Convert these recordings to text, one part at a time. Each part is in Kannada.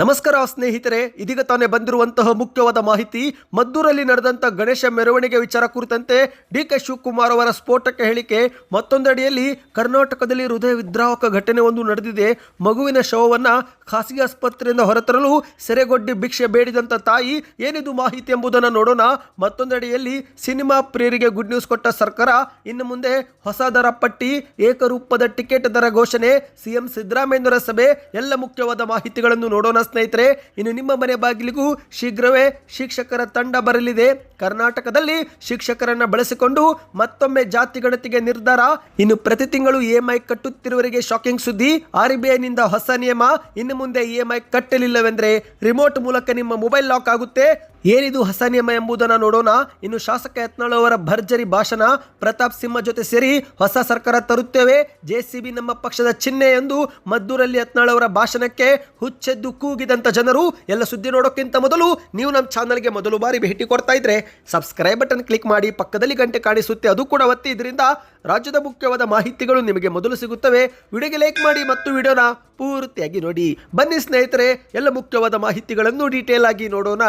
ನಮಸ್ಕಾರ ಸ್ನೇಹಿತರೆ, ಇದೀಗ ತಾನೇ ಬಂದಿರುವಂತಹ ಮುಖ್ಯವಾದ ಮಾಹಿತಿ, ಮದ್ದೂರಲ್ಲಿ ನಡೆದಂತ ಗಣೇಶ ಮೆರವಣಿಗೆ ವಿಚಾರ ಕುರಿತಂತೆ ಡಿ ಕೆ ಶಿವಕುಮಾರ್ ಅವರ ಸ್ಫೋಟಕ ಹೇಳಿಕೆ, ಮತ್ತೊಂದಡಿಯಲ್ಲಿ ಕರ್ನಾಟಕದಲ್ಲಿ ಹೃದಯ ವಿದ್ರಾವಕ ಘಟನೆ ಒಂದು ನಡೆದಿದೆ. ಮಗುವಿನ ಶವವನ್ನ ಖಾಸಗಿ ಆಸ್ಪತ್ರೆಯಿಂದ ಹೊರತರಲು ಸೆರೆಗೊಡ್ಡಿ ಭಿಕ್ಷೆ ಬೇಡಿದಂತ ತಾಯಿ, ಏನಿದು ಮಾಹಿತಿ ಎಂಬುದನ್ನು ನೋಡೋಣ. ಮತ್ತೊಂದಡಿಯಲ್ಲಿ ಸಿನಿಮಾ ಪ್ರಿಯರಿಗೆ ಗುಡ್ ನ್ಯೂಸ್ ಕೊಟ್ಟ ಸರ್ಕಾರ, ಇನ್ನು ಮುಂದೆ ಹೊಸ ದರ ಪಟ್ಟಿ, ಏಕರೂಪದ ಟಿಕೆಟ್ ದರ ಘೋಷಣೆ. ಸಿಎಂ ಸಿದ್ದರಾಮಯ್ಯರ ಸಭೆ, ಎಲ್ಲ ಮುಖ್ಯವಾದ ಮಾಹಿತಿಗಳನ್ನು ನೋಡೋಣ ಸ್ನೇಹಿತರೆ, ಇನ್ನು ನಿಮ್ಮ ಮನೆ ಬಾಗಿಲಿಗೂ ಶೀಘ್ರವೇ ಶಿಕ್ಷಕರ ತಂಡ ಬರಲಿದೆ. ಕರ್ನಾಟಕದಲ್ಲಿ ಶಿಕ್ಷಕರನ್ನ ಬಳಸಿಕೊಂಡು ಮತ್ತೊಮ್ಮೆ ಜಾತಿ ಗಣತಿಗೆ ನಿರ್ಧಾರ. ಇನ್ನು ಪ್ರತಿ ತಿಂಗಳು ಇಎಂಐ ಕಟ್ಟುತ್ತಿರುವವರಿಗೆ ಶಾಕಿಂಗ್ ಸುದ್ದಿ. ಆರ್ನಿಂದ ಹೊಸ ನಿಯಮ. ಇನ್ನು ಮುಂದೆ ಇಎಂಐ ಕಟ್ಟಲಿಲ್ಲವೆಂದ್ರೆ ರಿಮೋಟ್ ಮೂಲಕ ನಿಮ್ಮ ಮೊಬೈಲ್ ಲಾಕ್ ಆಗುತ್ತೆ. ಏನಿದು ಹೊಸ ನಿಯಮ ಎಂಬುದನ್ನು ನೋಡೋಣ. ಇನ್ನು ಶಾಸಕ ಯತ್ನಾಳ್ ಅವರ ಭರ್ಜರಿ ಭಾಷಣ, ಪ್ರತಾಪ್ ಸಿಂಹ ಜೊತೆ ಸೇರಿ ಹೊಸ ಸರ್ಕಾರ ತರುತ್ತೇವೆ. ಜೆಸಿಬಿ ನಮ್ಮ ಪಕ್ಷದ ಚಿಹ್ನೆ ಎಂದು ಮದ್ದೂರಲ್ಲಿ ಯತ್ನಾಳ್ ಅವರ ಭಾಷಣಕ್ಕೆ ಹುಚ್ಚೆದ್ದು ಕೂಗಿದಂತ ಜನರು ಎಲ್ಲ ಸುದ್ದಿ ನೋಡೋಕ್ಕಿಂತ ಮೊದಲು ನೀವು ನಮ್ಮ ಚಾನಲ್ಗೆ ಮೊದಲು ಬಾರಿ ಭೇಟಿ ಕೊಡ್ತಾ ಇದ್ರೆ ಸಬ್ಸ್ಕ್ರೈಬ್ ಬಟನ್ ಕ್ಲಿಕ್ ಮಾಡಿ, ಪಕ್ಕದಲ್ಲಿ ಗಂಟೆ ಕಾಣಿಸುತ್ತೆ, ಅದು ಕೂಡ ಒತ್ತಿ. ಇದರಿಂದ ರಾಜ್ಯದ ಮುಖ್ಯವಾದ ಮಾಹಿತಿಗಳು ನಿಮಗೆ ಮೊದಲು ಸಿಗುತ್ತವೆ. ವಿಡಿಯೋಗೆ ಲೈಕ್ ಮಾಡಿ ಮತ್ತು ವಿಡಿಯೋನ ಪೂರ್ತಿಯಾಗಿ ನೋಡಿ. ಬನ್ನಿ ಸ್ನೇಹಿತರೆ, ಎಲ್ಲ ಮುಖ್ಯವಾದ ಮಾಹಿತಿಗಳನ್ನು ಡೀಟೇಲ್ ಆಗಿ ನೋಡೋಣ.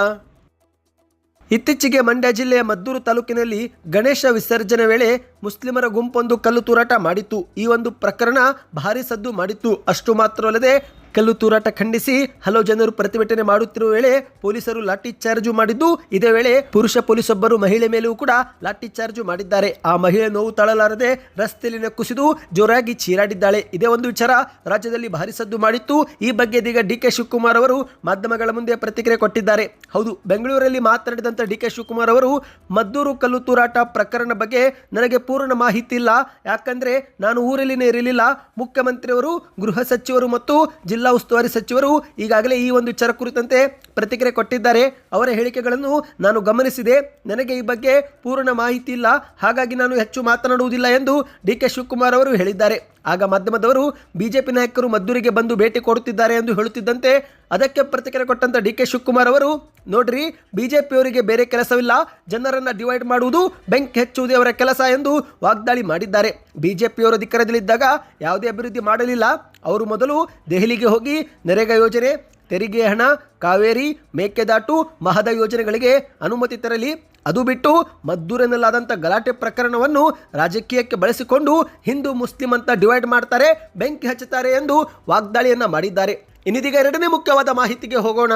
ಇತ್ತೀಚೆಗೆ ಮಂಡ್ಯ ಜಿಲ್ಲೆಯ ಮದ್ದೂರು ತಾಲೂಕಿನಲ್ಲಿ ಗಣೇಶ ವಿಸರ್ಜನೆ ವೇಳೆ ಮುಸ್ಲಿಮರ ಗುಂಪೊಂದು ಕಲ್ಲು ತೂರಾಟ ಮಾಡಿತ್ತು. ಈ ಒಂದು ಪ್ರಕರಣ ಭಾರಿ ಸದ್ದು ಮಾಡಿತ್ತು. ಅಷ್ಟು ಮಾತ್ರವಲ್ಲದೆ ಕಲ್ಲು ತೂರಾಟ ಖಂಡಿಸಿ ಹಲವು ಜನರು ಪ್ರತಿಭಟನೆ ಮಾಡುತ್ತಿರುವ ವೇಳೆ ಪೊಲೀಸರು ಲಾಠಿ ಚಾರ್ಜ್ ಮಾಡಿದ್ದು, ಇದೇ ವೇಳೆ ಪುರುಷ ಪೊಲೀಸೊಬ್ಬರು ಮಹಿಳೆ ಮೇಲೂ ಕೂಡ ಲಾಠಿ ಚಾರ್ಜ್ ಮಾಡಿದ್ದಾರೆ. ಆ ಮಹಿಳೆ ನೋವು ತಾಳಲಾರದೆ ರಸ್ತೆಯಲ್ಲಿ ಕುಸಿದು ಜೋರಾಗಿ ಚೀರಾಡಿದ್ದಾಳೆ. ಇದೇ ಒಂದು ವಿಚಾರ ರಾಜ್ಯದಲ್ಲಿ ಭಾರಿ ಸದ್ದು ಮಾಡಿತ್ತು. ಈ ಬಗ್ಗೆ ಇದೀಗ ಡಿ ಕೆ ಶಿವಕುಮಾರ್ ಅವರು ಮಾಧ್ಯಮಗಳ ಮುಂದೆ ಪ್ರತಿಕ್ರಿಯೆ ಕೊಟ್ಟಿದ್ದಾರೆ. ಹೌದು, ಬೆಂಗಳೂರಲ್ಲಿ ಮಾತನಾಡಿದಂತ ಡಿ ಕೆ ಶಿವಕುಮಾರ್ ಅವರು ಮದ್ದೂರು ಕಲ್ಲು ತೂರಾಟ ಪ್ರಕರಣ ಬಗ್ಗೆ ನನಗೆ ಪೂರ್ಣ ಮಾಹಿತಿ ಇಲ್ಲ. ಯಾಕಂದ್ರೆ ನಾನು ಊರಲ್ಲಿನೇ ಇರಲಿಲ್ಲ. ಮುಖ್ಯಮಂತ್ರಿಯವರು, ಗೃಹ ಸಚಿವರು ಮತ್ತು ಜಿಲ್ಲಾ ಉಸ್ತುವಾರಿ ಸಚಿವರು ಈಗಾಗಲೇ ಈ ಒಂದು ವಿಚಾರ ಕುರಿತಂತೆ ಪ್ರತಿಕ್ರಿಯೆ ಕೊಟ್ಟಿದ್ದಾರೆ. ಅವರ ಹೇಳಿಕೆಗಳನ್ನು ನಾನು ಗಮನಿಸಿದೆ. ನನಗೆ ಈ ಬಗ್ಗೆ ಪೂರ್ಣ ಮಾಹಿತಿ ಇಲ್ಲ. ಹಾಗಾಗಿ ನಾನು ಹೆಚ್ಚು ಮಾತನಾಡುವುದಿಲ್ಲ ಎಂದು ಡಿ ಕೆ ಶಿವಕುಮಾರ್ ಅವರು ಹೇಳಿದ್ದಾರೆ. ಆಗ ಮಾಧ್ಯಮದವರು ಬಿಜೆಪಿ ನಾಯಕರು ಮದ್ದೂರಿಗೆ ಬಂದು ಭೇಟಿ ಕೊಡುತ್ತಿದ್ದಾರೆ ಎಂದು ಹೇಳುತ್ತಿದ್ದಂತೆ ಅದಕ್ಕೆ ಪ್ರತಿಕ್ರಿಯೆ ಕೊಟ್ಟಂತ ಡಿ ಕೆ ಶಿವಕುಮಾರ್ ಅವರು, ನೋಡ್ರಿ, ಬಿಜೆಪಿಯವರಿಗೆ ಬೇರೆ ಕೆಲಸವಿಲ್ಲ, ಜನರನ್ನು ಡಿವೈಡ್ ಮಾಡುವುದು ಬೆಂಕಿ ಹೆಚ್ಚುವುದೇ ಅವರ ಕೆಲಸ ಎಂದು ವಾಗ್ದಾಳಿ ಮಾಡಿದ್ದಾರೆ. ಬಿಜೆಪಿಯವರು ಅಧಿಕಾರದಲ್ಲಿದ್ದಾಗ ಯಾವುದೇ ಅಭಿವೃದ್ಧಿ ಮಾಡಲಿಲ್ಲ. ಅವರು ಮೊದಲು ದೆಹಲಿಗೆ ಹೋಗಿ ನರೇಗಾ ಯೋಜನೆ ತೆರಿಗೆ ಹಣ, ಕಾವೇರಿ, ಮೇಕೆದಾಟು, ಮಹದ ಯೋಜನೆಗಳಿಗೆ ಅನುಮತಿ ತರಲಿ. ಅದು ಬಿಟ್ಟು ಮದ್ದೂರಿನಲ್ಲಾದಂಥ ಗಲಾಟೆ ಪ್ರಕರಣವನ್ನು ರಾಜಕೀಯಕ್ಕೆ ಬಳಸಿಕೊಂಡು ಹಿಂದೂ ಮುಸ್ಲಿಂ ಅಂತ ಡಿವೈಡ್ ಮಾಡ್ತಾರೆ, ಬೆಂಕಿ ಹಚ್ಚುತ್ತಾರೆ ಎಂದು ವಾಗ್ದಾಳಿಯನ್ನು ಮಾಡಿದ್ದಾರೆ. ಇನ್ನಿದೀಗ ಎರಡನೇ ಮುಖ್ಯವಾದ ಮಾಹಿತಿಗೆ ಹೋಗೋಣ.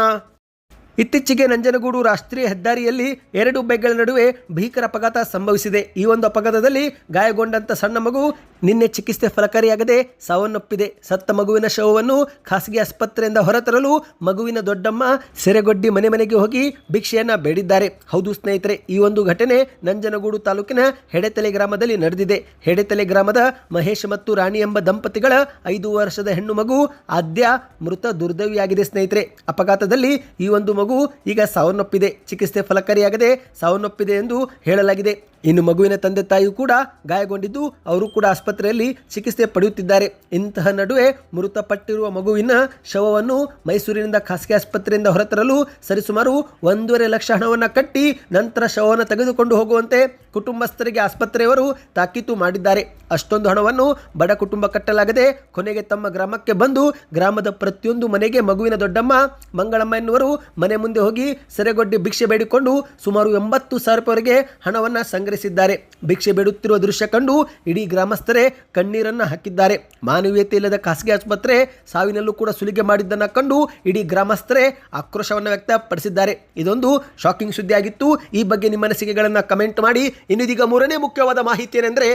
ಇತ್ತೀಚೆಗೆ ನಂಜನಗೂಡು ರಾಷ್ಟ್ರೀಯ ಹೆದ್ದಾರಿಯಲ್ಲಿ ಎರಡು ಬೈಕ್ಗಳ ನಡುವೆ ಭೀಕರ ಅಪಘಾತ ಸಂಭವಿಸಿದೆ. ಈ ಒಂದು ಅಪಘಾತದಲ್ಲಿ ಗಾಯಗೊಂಡಂಥ ಸಣ್ಣ ಮಗು ನಿನ್ನೆ ಚಿಕಿತ್ಸೆ ಫಲಕಾರಿಯಾಗದೆ ಸಾವನ್ನಪ್ಪಿದೆ. ಸತ್ತ ಮಗುವಿನ ಶವವನ್ನು ಖಾಸಗಿ ಆಸ್ಪತ್ರೆಯಿಂದ ಹೊರತರಲು ಮಗುವಿನ ದೊಡ್ಡಮ್ಮ ಸೆರೆಗೊಡ್ಡಿ ಮನೆ ಮನೆಗೆ ಹೋಗಿ ಭಿಕ್ಷೆಯನ್ನು ಬೇಡಿದ್ದಾರೆ. ಹೌದು ಸ್ನೇಹಿತರೆ, ಈ ಒಂದು ಘಟನೆ ನಂಜನಗೂಡು ತಾಲೂಕಿನ ಹೆಡೆತಲೆ ಗ್ರಾಮದಲ್ಲಿ ನಡೆದಿದೆ. ಹೆಡೆತಲೆ ಗ್ರಾಮದ ಮಹೇಶ್ ಮತ್ತು ರಾಣಿ ಎಂಬ ದಂಪತಿಗಳ ಐದು ವರ್ಷದ ಹೆಣ್ಣು ಮಗು ಆದ್ಯ ಮೃತ ದುರ್ದೈವಿಯಾಗಿದೆ ಸ್ನೇಹಿತರೆ. ಅಪಘಾತದಲ್ಲಿ ಈ ಒಂದು ಮಗು ಈಗ ಸಾವನ್ನಪ್ಪಿದೆ. ಚಿಕಿತ್ಸೆ ಫಲಕಾರಿಯಾಗದೆ ಸಾವನ್ನಪ್ಪಿದೆ ಎಂದು ಹೇಳಲಾಗಿದೆ. ಇನ್ನು ಮಗುವಿನ ತಂದೆ ತಾಯಿಯೂ ಕೂಡ ಗಾಯಗೊಂಡಿದ್ದು, ಅವರು ಕೂಡ ಆಸ್ಪತ್ರೆಯಲ್ಲಿ ಚಿಕಿತ್ಸೆ ಪಡೆಯುತ್ತಿದ್ದಾರೆ. ಇಂತಹ ನಡುವೆ ಮೃತಪಟ್ಟಿರುವ ಮಗುವಿನ ಶವವನ್ನು ಮೈಸೂರಿನಿಂದ ಖಾಸಗಿ ಆಸ್ಪತ್ರೆಯಿಂದ ಹೊರತರಲು ಸರಿಸುಮಾರು ಒಂದೂವರೆ ಲಕ್ಷ ಹಣವನ್ನು ಕಟ್ಟಿ ನಂತರ ಶವವನ್ನು ತೆಗೆದುಕೊಂಡು ಹೋಗುವಂತೆ ಕುಟುಂಬಸ್ಥರಿಗೆ ಆಸ್ಪತ್ರೆಯವರು ತಾಕೀತು ಮಾಡಿದ್ದಾರೆ. ಅಷ್ಟೊಂದು ಹಣವನ್ನು ಬಡ ಕುಟುಂಬ ಕಟ್ಟಲಾಗದೆ ಕೊನೆಗೆ ತಮ್ಮ ಗ್ರಾಮಕ್ಕೆ ಬಂದು ಗ್ರಾಮದ ಪ್ರತಿಯೊಂದು ಮನೆಗೆ ಮಗುವಿನ ದೊಡ್ಡಮ್ಮ, ಮಂಗಳಮ್ಮ ಎನ್ನುವರು ಮನೆ ಮುಂದೆ ಹೋಗಿ ಸೆರೆಗೊಡ್ಡಿ ಭಿಕ್ಷೆ ಬೇಡಿಕೊಂಡು ಸುಮಾರು ಎಂಬತ್ತು ಸಾವಿರವರೆಗೆ ಹಣವನ್ನು ಸಂಗ್ರಹಿಸಿದ್ದಾರೆ. ಭಿಕ್ಷೆ ಬೇಡುತ್ತಿರುವ ದೃಶ್ಯ ಕಂಡು ಇಡೀ ಗ್ರಾಮಸ್ಥರೇ ಕಣ್ಣೀರನ್ನು ಹಾಕಿದ್ದಾರೆ. ಮಾನವೀಯತೆ ಇಲ್ಲದ ಖಾಸಗಿ ಆಸ್ಪತ್ರೆ ಸಾವಿನಲ್ಲೂ ಕೂಡ ಸುಲಿಗೆ ಮಾಡಿದ್ದನ್ನು ಕಂಡು ಇಡೀ ಗ್ರಾಮಸ್ಥರೇ ಆಕ್ರೋಶವನ್ನು ವ್ಯಕ್ತಪಡಿಸಿದ್ದಾರೆ. ಇದೊಂದು ಶಾಕಿಂಗ್ ಸುದ್ದಿಯಾಗಿತ್ತು. ಈ ಬಗ್ಗೆ ನಿಮ್ಮ ಅನಿಸಿಕೆಗಳನ್ನು ಕಮೆಂಟ್ ಮಾಡಿ ಇನ್ನು ಇದೀಗ ಮೂರನೇ ಮುಖ್ಯವಾದ ಮಾಹಿತಿ ಏನೆಂದರೆ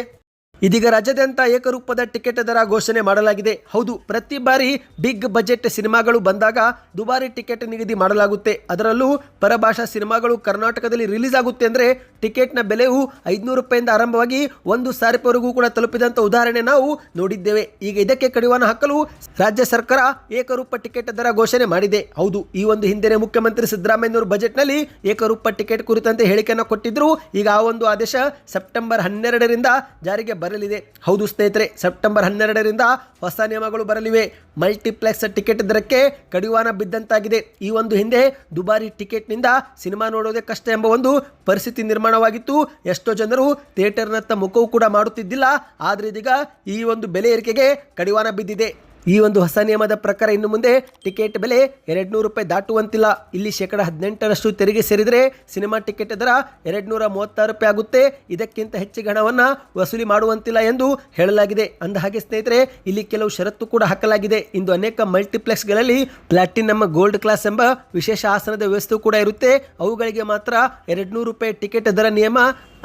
ಇದೀಗ ರಾಜ್ಯಾದ್ಯಂತ ಏಕರೂಪದ ಟಿಕೆಟ್ ದರ ಘೋಷಣೆ ಮಾಡಲಾಗಿದೆ. ಹೌದು, ಪ್ರತಿ ಬಾರಿ ಬಿಗ್ ಬಜೆಟ್ ಸಿನಿಮಾಗಳು ಬಂದಾಗ ದುಬಾರಿ ಟಿಕೆಟ್ ನಿಗದಿ ಮಾಡಲಾಗುತ್ತೆ. ಅದರಲ್ಲೂ ಪರಭಾಷಾ ಸಿನಿಮಾಗಳು ಕರ್ನಾಟಕದಲ್ಲಿ ರಿಲೀಸ್ ಆಗುತ್ತೆ ಅಂದರೆ ಟಿಕೆಟ್ನ ಬೆಲೆಯು ಐದುನೂರು ರೂಪಾಯಿಂದ ಆರಂಭವಾಗಿ ಒಂದು ಸಾವಿರ ಕೂಡ ತಲುಪಿದಂಥ ಉದಾಹರಣೆ ನಾವು ನೋಡಿದ್ದೇವೆ. ಈಗ ಇದಕ್ಕೆ ಕಡಿವಾಣ ಹಾಕಲು ರಾಜ್ಯ ಸರ್ಕಾರ ಏಕರೂಪ ಟಿಕೆಟ್ ದರ ಘೋಷಣೆ ಮಾಡಿದೆ. ಹೌದು, ಈ ಒಂದು ಹಿಂದೆ ಮುಖ್ಯಮಂತ್ರಿ ಸಿದ್ದರಾಮಯ್ಯನವರು ಬಜೆಟ್ನಲ್ಲಿ ಏಕರೂಪ ಟಿಕೆಟ್ ಕುರಿತಂತೆ ಹೇಳಿಕೆಯನ್ನು ಕೊಟ್ಟಿದ್ರು. ಈಗ ಆ ಒಂದು ಆದೇಶ ಸೆಪ್ಟೆಂಬರ್ ಹನ್ನೆರಡರಿಂದ ಜಾರಿಗೆ ಬರಲಿದೆ ಹೌದು ಸ್ನೇಹಿತರೆ, ಸೆಪ್ಟೆಂಬರ್ ಹನ್ನೆರಡರಿಂದ ಹೊಸ ನಿಯಮಗಳು ಬರಲಿವೆ. ಮಲ್ಟಿಪ್ಲೆಕ್ಸ್ ಟಿಕೆಟ್ ದರಕ್ಕೆ ಕಡಿವಾಣ ಬಿದ್ದಂತಾಗಿದೆ. ಈ ಒಂದು ಹಿಂದೆ ದುಬಾರಿ ಟಿಕೆಟ್ನಿಂದ ಸಿನಿಮಾ ನೋಡೋದೇ ಕಷ್ಟ ಎಂಬ ಒಂದು ಪರಿಸ್ಥಿತಿ ನಿರ್ಮಾಣವಾಗಿತ್ತು. ಎಷ್ಟೋ ಜನರು ಥಿಯೇಟರ್ನತ್ತ ಮುಖವು ಕೂಡ ಮಾಡುತ್ತಿದ್ದಿಲ್ಲ. ಆದರೆ ಇದೀಗ ಈ ಒಂದು ಬೆಲೆ ಏರಿಕೆಗೆ ಕಡಿವಾಣ ಬಿದ್ದಿದೆ. ಈ ಒಂದು ಹೊಸ ನಿಯಮದ ಪ್ರಕಾರ ಇನ್ನು ಮುಂದೆ ಟಿಕೆಟ್ ಬೆಲೆ ಎರಡು ನೂರು ರೂಪಾಯಿ ದಾಟುವಂತಿಲ್ಲ. ಇಲ್ಲಿ ಶೇಕಡ ಹದಿನೆಂಟರಷ್ಟು ತೆರಿಗೆ ಸೇರಿದರೆ ಸಿನಿಮಾ ಟಿಕೆಟ್ ದರ ಎರಡು ನೂರ ಮೂವತ್ತಾರು ರೂಪಾಯಿ ಆಗುತ್ತೆ. ಇದಕ್ಕಿಂತ ಹೆಚ್ಚಿಗೆ ಹಣವನ್ನು ವಸೂಲಿ ಮಾಡುವಂತಿಲ್ಲ ಎಂದು ಹೇಳಲಾಗಿದೆ. ಅಂದ ಹಾಗೆ ಸ್ನೇಹಿತರೆ, ಇಲ್ಲಿ ಕೆಲವು ಷರತ್ತು ಕೂಡ ಹಾಕಲಾಗಿದೆ. ಇಂದು ಅನೇಕ ಮಲ್ಟಿಪ್ಲೆಕ್ಸ್ಗಳಲ್ಲಿ ಪ್ಲಾಟಿನಮ್ ಗೋಲ್ಡ್ ಕ್ಲಾಸ್ ಎಂಬ ವಿಶೇಷ ಆಸನದ ವ್ಯವಸ್ಥೆ ಕೂಡ ಇರುತ್ತೆ. ಅವುಗಳಿಗೆ ಮಾತ್ರ ಎರಡು ನೂರು ರೂಪಾಯಿ ಟಿಕೆಟ್ ದರ ನಿಯಮ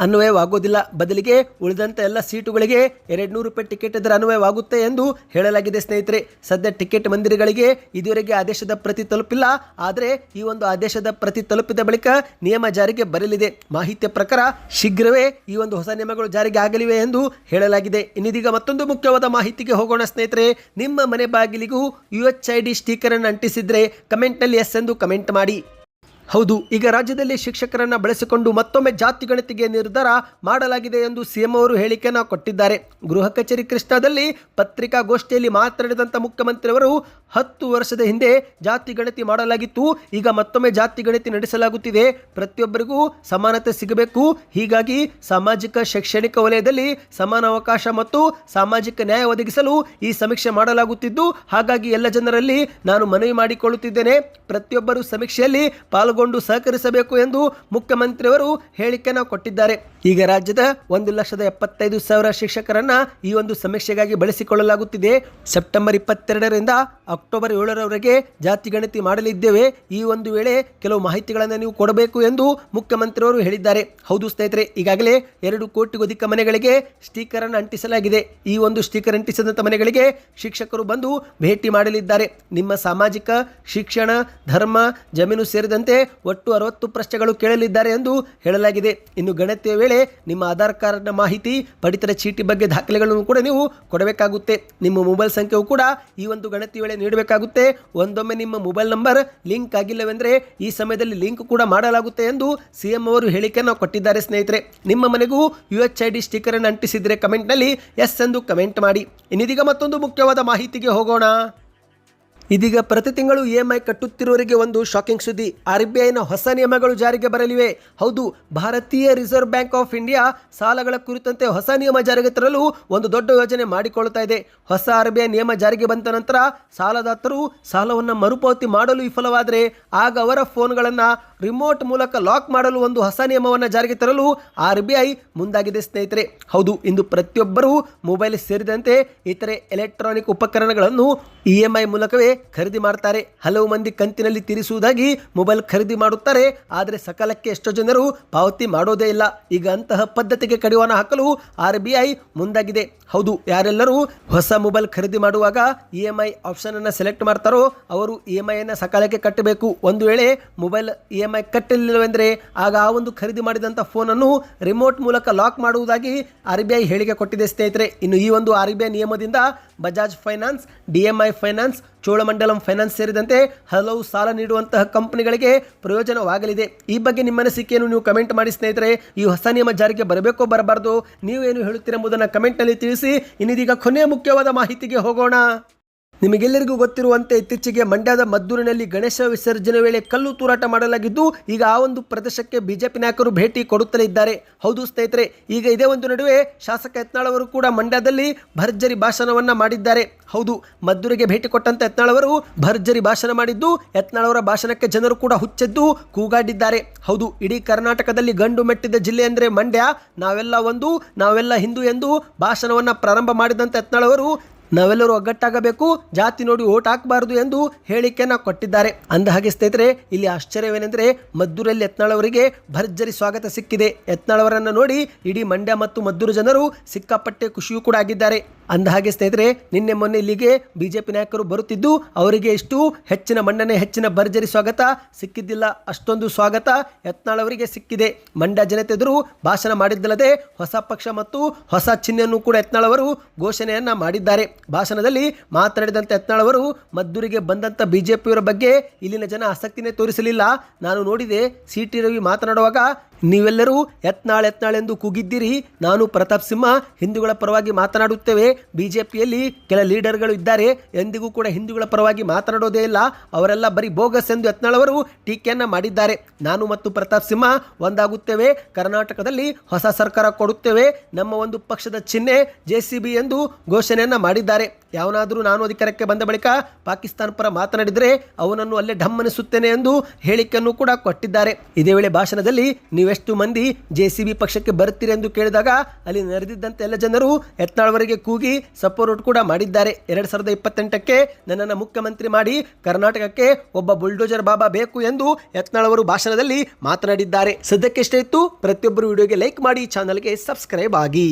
ಅನ್ವಯವಾಗೋದಿಲ್ಲ. ಬದಲಿಗೆ ಉಳಿದಂಥ ಎಲ್ಲ ಸೀಟುಗಳಿಗೆ ಎರಡು ನೂರು ರೂಪಾಯಿ ಟಿಕೆಟ್ ಇದ್ರೆ ಅನ್ವಯವಾಗುತ್ತೆ ಎಂದು ಹೇಳಲಾಗಿದೆ ಸ್ನೇಹಿತರೆ. ಸದ್ಯ ಟಿಕೆಟ್ ಮಂದಿರಗಳಿಗೆ ಇದುವರೆಗೆ ಆದೇಶದ ಪ್ರತಿ ತಲುಪಿಲ್ಲ. ಆದರೆ ಈ ಒಂದು ಆದೇಶದ ಪ್ರತಿ ತಲುಪಿದ ಬಳಿಕ ನಿಯಮ ಜಾರಿಗೆ ಬರಲಿದೆ. ಮಾಹಿತಿಯ ಪ್ರಕಾರ ಶೀಘ್ರವೇ ಈ ಒಂದು ಹೊಸ ನಿಯಮಗಳು ಜಾರಿಗೆ ಆಗಲಿವೆ ಎಂದು ಹೇಳಲಾಗಿದೆ. ಇನ್ನಿದೀಗ ಮತ್ತೊಂದು ಮುಖ್ಯವಾದ ಮಾಹಿತಿಗೆ ಹೋಗೋಣ ಸ್ನೇಹಿತರೆ. ನಿಮ್ಮ ಮನೆ ಬಾಗಿಲಿಗೂ U H I D sticker ಅನ್ನು ಅಂಟಿಸಿದ್ರೆ ಕಮೆಂಟ್ನಲ್ಲಿ ಎಸ್ ಎಂದು ಕಮೆಂಟ್ ಮಾಡಿ. ಹೌದು, ಈಗ ರಾಜ್ಯದಲ್ಲಿ ಶಿಕ್ಷಕರನ್ನ ಬಳಸಿಕೊಂಡು ಮತ್ತೊಮ್ಮೆ ಜಾತಿ ಗಣತಿಗೆ ನಿರ್ಧಾರ ಮಾಡಲಾಗಿದೆ ಎಂದು ಸಿಎಂ ಅವರು ಹೇಳಿಕೆಯನ್ನು ಕೊಟ್ಟಿದ್ದಾರೆ. ಗೃಹ ಕಚೇರಿ ಕೃಷ್ಣಾದಲ್ಲಿ ಪತ್ರಿಕಾಗೋಷ್ಠಿಯಲ್ಲಿ ಮಾತನಾಡಿದಂಥ ಮುಖ್ಯಮಂತ್ರಿಯವರು ಹತ್ತು ವರ್ಷದ ಹಿಂದೆ ಜಾತಿ ಗಣತಿ ಮಾಡಲಾಗಿತ್ತು. ಈಗ ಮತ್ತೊಮ್ಮೆ ಜಾತಿ ಗಣತಿ ನಡೆಸಲಾಗುತ್ತಿದೆ. ಪ್ರತಿಯೊಬ್ಬರಿಗೂ ಸಮಾನತೆ ಸಿಗಬೇಕು. ಹೀಗಾಗಿ ಸಾಮಾಜಿಕ ಶೈಕ್ಷಣಿಕ ವಲಯದಲ್ಲಿ ಸಮಾನ ಅವಕಾಶ ಮತ್ತು ಸಾಮಾಜಿಕ ನ್ಯಾಯ ಒದಗಿಸಲು ಈ ಸಮೀಕ್ಷೆ ಮಾಡಲಾಗುತ್ತಿದ್ದು, ಹಾಗಾಗಿ ಎಲ್ಲ ಜನರಲ್ಲಿ ನಾನು ಮನವಿ ಮಾಡಿಕೊಳ್ಳುತ್ತಿದ್ದೇನೆ. ಪ್ರತಿಯೊಬ್ಬರು ಸಮೀಕ್ಷೆಯಲ್ಲಿ ಪಾಲ್ಗೊಂಡು ಸಹಕರಿಸಬೇಕು ಎಂದು ಮುಖ್ಯಮಂತ್ರಿಯವರು ಹೇಳಿಕೆಯನ್ನು ಕೊಟ್ಟಿದ್ದಾರೆ. ಈಗ ರಾಜ್ಯದ ಒಂದು ಲಕ್ಷದ ಎಪ್ಪತ್ತೈದು ಸಾವಿರ ಶಿಕ್ಷಕರನ್ನ ಈ ಒಂದು ಸಮೀಕ್ಷೆಗಾಗಿ ಬಳಸಿಕೊಳ್ಳಲಾಗುತ್ತಿದೆ. ಸೆಪ್ಟೆಂಬರ್ ಇಪ್ಪತ್ತೆರಡರಿಂದ ಅಕ್ಟೋಬರ್ ಏಳರವರೆಗೆ ಜಾತಿ ಗಣತಿ ಮಾಡಲಿದ್ದೇವೆ. ಈ ಒಂದು ವೇಳೆ ಕೆಲವು ಮಾಹಿತಿಗಳನ್ನು ನೀವು ಕೊಡಬೇಕು ಎಂದು ಮುಖ್ಯಮಂತ್ರಿಯವರು ಹೇಳಿದ್ದಾರೆ. ಹೌದು ಸ್ನೇಹಿತರೆ, ಈಗಾಗಲೇ ಎರಡು ಕೋಟಿಗೂ ಅಧಿಕ ಮನೆಗಳಿಗೆ ಸ್ಟಿಕರ್ ಅನ್ನು ಅಂಟಿಸಲಾಗಿದೆ. ಈ ಒಂದು ಸ್ಟಿಕರ್ ಅಂಟಿಸಿದಂಥ ಮನೆಗಳಿಗೆ ಶಿಕ್ಷಕರು ಬಂದು ಭೇಟಿ ಮಾಡಲಿದ್ದಾರೆ. ನಿಮ್ಮ ಸಾಮಾಜಿಕ, ಶಿಕ್ಷಣ, ಧರ್ಮ, ಜಮೀನು ಸೇರಿದಂತೆ ಒಟ್ಟು ಅರವತ್ತು ಪ್ರಶ್ನೆಗಳು ಕೇಳಲಿದ್ದಾರೆ ಎಂದು ಹೇಳಲಾಗಿದೆ. ಇನ್ನು ಗಣತಿಯ ವೇಳೆ ನಿಮ್ಮ ಆಧಾರ್ ಕಾರ್ಡ್ನ ಮಾಹಿತಿ, ಪಡಿತರ ಚೀಟಿ ಬಗ್ಗೆ ದಾಖಲೆಗಳನ್ನು ಕೂಡ ನೀವು ಕೊಡಬೇಕಾಗುತ್ತೆ. ನಿಮ್ಮ ಮೊಬೈಲ್ ಸಂಖ್ಯೆಯು ಕೂಡ ಈ ಒಂದು ಗಣತಿ ವೇಳೆ ನೀಡಬೇಕಾಗುತ್ತೆ. ಒಂದೊಮ್ಮೆ ನಿಮ್ಮ ಮೊಬೈಲ್ ನಂಬರ್, ಲಿಂಕ್ ಆಗಿಲ್ಲವೆಂದರೆ ಈ ಸಮಯದಲ್ಲಿ ಲಿಂಕ್ ಕೂಡ ಮಾಡಲಾಗುತ್ತೆ ಎಂದು ಸಿಎಂ ಅವರು ಹೇಳಿಕೆಯನ್ನು ಕೊಟ್ಟಿದ್ದಾರೆ ಸ್ನೇಹಿತರೆ. ನಿಮ್ಮ ಮನೆಗೂ U H I D sticker ಅನ್ನು ಅಂಟಿಸಿದ್ರೆ ಕಮೆಂಟ್ನಲ್ಲಿ ಎಸ್ ಎಂದು ಕಮೆಂಟ್ ಮಾಡಿ. ಇನ್ನಿದೀಗ ಮತ್ತೊಂದು ಮುಖ್ಯವಾದ ಮಾಹಿತಿಗೆ ಹೋಗೋಣ. ಇದೀಗ ಪ್ರತಿ ತಿಂಗಳು ಇ ಕಟ್ಟುತ್ತಿರುವವರಿಗೆ ಒಂದು ಶಾಕಿಂಗ್ ಸುದ್ದಿ. ಆರ್ ಹೊಸ ನಿಯಮಗಳು ಜಾರಿಗೆ ಬರಲಿವೆ. ಹೌದು, ಭಾರತೀಯ ರಿಸರ್ವ್ ಬ್ಯಾಂಕ್ ಆಫ್ ಇಂಡಿಯಾ ಸಾಲಗಳ ಕುರಿತಂತೆ ಹೊಸ ನಿಯಮ ಜಾರಿಗೆ ತರಲು ಒಂದು ದೊಡ್ಡ ಯೋಜನೆ ಮಾಡಿಕೊಳ್ಳುತ್ತಾ ಇದೆ. ಹೊಸ ಆರ್ ಬಿ ಐ ನಿಯಮ ಜಾರಿಗೆ ಬಂದ ನಂತರ ಸಾಲದಾತರು ಸಾಲವನ್ನು ಮರುಪಾವತಿ ಮಾಡಲು ವಿಫಲವಾದರೆ ಆಗ ಅವರ ಫೋನ್ಗಳನ್ನು ರಿಮೋಟ್ ಮೂಲಕ ಲಾಕ್ ಮಾಡಲು ಒಂದು ಹೊಸ ನಿಯಮವನ್ನು ಜಾರಿಗೆ ತರಲು ಆರ್ ಬಿ ಐ ಮುಂದಾಗಿದೆ, ಸ್ನೇಹಿತರೆ. ಹೌದು, ಇಂದು ಪ್ರತಿಯೊಬ್ಬರೂ ಮೊಬೈಲ್ ಸೇರಿದಂತೆ ಇತರೆ ಎಲೆಕ್ಟ್ರಾನಿಕ್ ಉಪಕರಣಗಳನ್ನು ಇ ಎಂ ಐ ಮೂಲಕವೇ ಖರೀದಿ ಮಾಡ್ತಾರೆ. ಹಲವು ಮಂದಿ ಕಂತಿನಲ್ಲಿ ತೀರಿಸುವುದಾಗಿ ಮೊಬೈಲ್ ಖರೀದಿ ಮಾಡುತ್ತಾರೆ, ಆದರೆ ಸಕಾಲಕ್ಕೆ ಎಷ್ಟೋ ಜನರು ಪಾವತಿ ಮಾಡೋದೇ ಇಲ್ಲ. ಈಗ ಅಂತಹ ಪದ್ಧತಿಗೆ ಕಡಿವಾಣ ಹಾಕಲು ಆರ್ ಬಿ ಐ ಮುಂದಾಗಿದೆ. ಹೌದು, ಯಾರೆಲ್ಲರೂ ಹೊಸ ಮೊಬೈಲ್ ಖರೀದಿ ಮಾಡುವಾಗ ಇ ಎಂ ಐ ಆಪ್ಷನ್ ಅನ್ನು ಸೆಲೆಕ್ಟ್ ಮಾಡ್ತಾರೋ ಅವರು ಇ ಎಂ ಐಯನ್ನು ಸಕಾಲಕ್ಕೆ ಕಟ್ಟಬೇಕು. ಒಂದು ವೇಳೆ ಮೊಬೈಲ್ ಇ ಎಂ ಐ ಕಟ್ಟಲಿಲ್ಲವೆಂದರೆ ಆಗ ಆ ಒಂದು ಖರೀದಿ ಮಾಡಿದಂಥ ಫೋನನ್ನು ರಿಮೋಟ್ ಮೂಲಕ ಲಾಕ್ ಮಾಡುವುದಾಗಿ ಆರ್ ಬಿ ಐ ಹೇಳಿಕೆ ಕೊಟ್ಟಿದೆ ಸ್ನೇಹಿತರೆ. ಇನ್ನು ಈ ಒಂದು ಆರ್ ಬಿ ಐ ನಿಯಮದಿಂದ Bajaj finance D M I finance Cholamandalam finance ಸೇರಿದಂತೆ ಹಲವು ಸಾಲ ನೀಡುವಂತಹ ಕಂಪನಿಗಳಿಗೆ ಪ್ರಯೋಜನವಾಗಲಿದೆ. ಈ ಬಗ್ಗೆ ನಿಮ್ಮ ಅನಿಸಿಕೆಯನ್ನು ನೀವು ಕಮೆಂಟ್ ಮಾಡಿ ಸ್ನೇಹಿತರೆ. ಈ ಹೊಸ ನಿಯಮ ಜಾರಿಗೆ ಬರಬೇಕೋ ಬರಬಾರ್ದು, ನೀವೇನು ಹೇಳುತ್ತೀರೆಂಬುದನ್ನು ಕಮೆಂಟ್ನಲ್ಲಿ ತಿಳಿಸಿ. ಇನ್ನಿದೀಗ ಕೊನೆಯ ಮುಖ್ಯವಾದ ಮಾಹಿತಿಗೆ ಹೋಗೋಣ. ನಿಮಗೆಲ್ಲರಿಗೂ ಗೊತ್ತಿರುವಂತೆ ಇತ್ತೀಚೆಗೆ ಮಂಡ್ಯದ ಮದ್ದೂರಿನಲ್ಲಿ ಗಣೇಶ ವಿಸರ್ಜನೆ ವೇಳೆ ಕಲ್ಲು ತೂರಾಟ ಮಾಡಲಾಗಿದ್ದು, ಈಗ ಆ ಒಂದು ಪ್ರದೇಶಕ್ಕೆ ಬಿಜೆಪಿ ನಾಯಕರು ಭೇಟಿ ಕೊಡುತ್ತಲೇ ಇದ್ದಾರೆ. ಹೌದು ಸ್ನೇಹಿತರೆ, ಈಗ ಇದೇ ಒಂದು ನಡುವೆ ಶಾಸಕ ಯತ್ನಾಳ್ ಅವರು ಕೂಡ ಮಂಡ್ಯದಲ್ಲಿ ಭರ್ಜರಿ ಭಾಷಣವನ್ನ ಮಾಡಿದ್ದಾರೆ. ಹೌದು, ಮದ್ದೂರಿಗೆ ಭೇಟಿ ಕೊಟ್ಟಂತ ಯತ್ನಾಳ್ ಅವರು ಭರ್ಜರಿ ಭಾಷಣ ಮಾಡಿದ್ದು, ಯತ್ನಾಳ್ ಅವರ ಭಾಷಣಕ್ಕೆ ಜನರು ಕೂಡ ಹುಚ್ಚೆದ್ದು ಕೂಗಾಡಿದ್ದಾರೆ. ಹೌದು, ಇಡೀ ಕರ್ನಾಟಕದಲ್ಲಿ ಗಂಡು ಮೆಟ್ಟಿದ ಜಿಲ್ಲೆ ಅಂದರೆ ಮಂಡ್ಯ. ನಾವೆಲ್ಲ ಒಂದು, ನಾವೆಲ್ಲ ಹಿಂದೂ ಎಂದು ಭಾಷಣವನ್ನ ಪ್ರಾರಂಭ ಮಾಡಿದಂತ ಯತ್ನಾಳ್ ಅವರು ನಾವೆಲ್ಲರೂ ಒಗ್ಗಟ್ಟಾಗಬೇಕು, ಜಾತಿ ನೋಡಿ ಓಟ್ ಹಾಕಬಾರದು ಎಂದು ಹೇಳಿಕೆಯನ್ನು ಕೊಟ್ಟಿದ್ದಾರೆ. ಅಂದ ಹಾಗೆ ಸ್ನೇಹಿತರೆ, ಇಲ್ಲಿ ಆಶ್ಚರ್ಯವೇನೆಂದರೆ ಮದ್ದೂರಲ್ಲಿ ಯತ್ನಾಳವರಿಗೆ ಭರ್ಜರಿ ಸ್ವಾಗತ ಸಿಕ್ಕಿದೆ. ಯತ್ನಾಳವರನ್ನು ನೋಡಿ ಇಡೀ ಮಂಡ್ಯ ಮತ್ತು ಮದ್ದೂರು ಜನರು ಸಿಕ್ಕಾಪಟ್ಟೆ ಖುಷಿಯೂ ಕೂಡ ಆಗಿದ್ದಾರೆ. ಅಂದ ಹಾಗೆ ಸ್ನೇಹಿತರೆ, ನಿನ್ನೆ ಮೊನ್ನೆ ಇಲ್ಲಿಗೆ ಬಿಜೆಪಿ ನಾಯಕರು ಬರುತ್ತಿದ್ದು, ಅವರಿಗೆ ಇಷ್ಟು ಹೆಚ್ಚಿನ ಮಂಡನೆ, ಹೆಚ್ಚಿನ ಭರ್ಜರಿ ಸ್ವಾಗತ ಸಿಕ್ಕಿದ್ದಿಲ್ಲ, ಅಷ್ಟೊಂದು ಸ್ವಾಗತ ಯತ್ನಾಳ್ ಅವರಿಗೆ ಸಿಕ್ಕಿದೆ. ಮಂಡ್ಯ ಜನತೆ ಎದುರು ಭಾಷಣ ಮಾಡಿದ್ದಲ್ಲದೆ ಹೊಸ ಪಕ್ಷ ಮತ್ತು ಹೊಸ ಚಿಹ್ನೆಯನ್ನು ಕೂಡ ಯತ್ನಾಳ್ ಅವರು ಘೋಷಣೆಯನ್ನು ಮಾಡಿದ್ದಾರೆ. ಭಾಷಣದಲ್ಲಿ ಮಾತನಾಡಿದಂಥ ಯತ್ನಾಳ್ ಅವರು ಮದ್ದೂರಿಗೆ ಬಂದಂಥ ಬಿಜೆಪಿಯವರ ಬಗ್ಗೆ ಇಲ್ಲಿನ ಜನ ಆಸಕ್ತಿನೇ ತೋರಿಸಲಿಲ್ಲ. ನಾನು ನೋಡಿದೆ, ಸಿ ಟಿ ರವಿ ಮಾತನಾಡುವಾಗ ನೀವೆಲ್ಲರೂ ಎತ್ನಾಳ್ ಎಂದು ಕೂಗಿದ್ದೀರಿ. ನಾನು ಪ್ರತಾಪ್ ಸಿಂಹ. ಹಿಂದೂಗಳ ಪರವಾಗಿ ಮಾತನಾಡುತ್ತೇವೆ. ಬಿಜೆಪಿಯಲ್ಲಿ ಕೆಲ ಲೀಡರ್ಗಳು ಇದ್ದಾರೆ. ಎಂದಿಗೂ ಕೂಡ ಹಿಂದೂಗಳ ಪರವಾಗಿ ಮಾತನಾಡೋದೇ ಇಲ್ಲ. ಅವರೆಲ್ಲ ಬರೀ ಬೋಗಸ್ ಎಂದು ಯತ್ನಾಳ್ ಅವರು ಟೀಕೆಯನ್ನು ಮಾಡಿದ್ದಾರೆ. ನಾನು ಮತ್ತು ಪ್ರತಾಪ್ ಸಿಂಹ ಒಂದಾಗುತ್ತೇವೆ. ಕರ್ನಾಟಕದಲ್ಲಿ ಹೊಸ ಸರ್ಕಾರ ಕೊಡುತ್ತೇವೆ. ನಮ್ಮ ಒಂದು ಪಕ್ಷದ ಚಿಹ್ನೆ ಜೆ ಎಂದು ಘೋಷಣೆಯನ್ನು ಮಾಡಿದ್ದಾರೆ. ಯಾವನಾದರೂ ನಾನು ಅಧಿಕಾರಕ್ಕೆ ಬಂದ ಬಳಿಕ ಪಾಕಿಸ್ತಾನ ಪರ ಮಾತನಾಡಿದರೆ ಅವನನ್ನು ಅಲ್ಲೇ ಢಮ್ಮನಿಸುತ್ತೇನೆ ಎಂದು ಹೇಳಿಕೆಯನ್ನು ಕೂಡ ಕೊಟ್ಟಿದ್ದಾರೆ. ಇದೇ ವೇಳೆ ಭಾಷಣದಲ್ಲಿ ನೀವೆಷ್ಟು ಮಂದಿ ಜೆಸಿಬಿ ಪಕ್ಷಕ್ಕೆ ಬರುತ್ತೀರಿ ಎಂದು ಕೇಳಿದಾಗ ಅಲ್ಲಿ ನಡೆದಿದ್ದಂತೆ ಎಲ್ಲ ಜನರು ಯತ್ನಾಳ್ವರೆಗೆ ಕೂಗಿ ಸಪೋರ್ಟ್ ಕೂಡ ಮಾಡಿದ್ದಾರೆ. ಎರಡು ಸಾವಿರದ ಇಪ್ಪತ್ತೆಂಟಕ್ಕೆ ನನ್ನನ್ನು ಮುಖ್ಯಮಂತ್ರಿ ಮಾಡಿ ಕರ್ನಾಟಕಕ್ಕೆ ಒಬ್ಬ ಬುಲ್ಡೋಜರ್ ಬಾಬಾ ಬೇಕು ಎಂದು ಯತ್ನಾಳ್ ಅವರು ಭಾಷಣದಲ್ಲಿ ಮಾತನಾಡಿದ್ದಾರೆ. ಸದ್ಯಕ್ಕೆ ಇಷ್ಟ ಇತ್ತು. ಪ್ರತಿಯೊಬ್ಬರು ವಿಡಿಯೋಗೆ ಲೈಕ್ ಮಾಡಿ ಚಾನಲ್ಗೆ ಸಬ್ಸ್ಕ್ರೈಬ್ ಆಗಿ.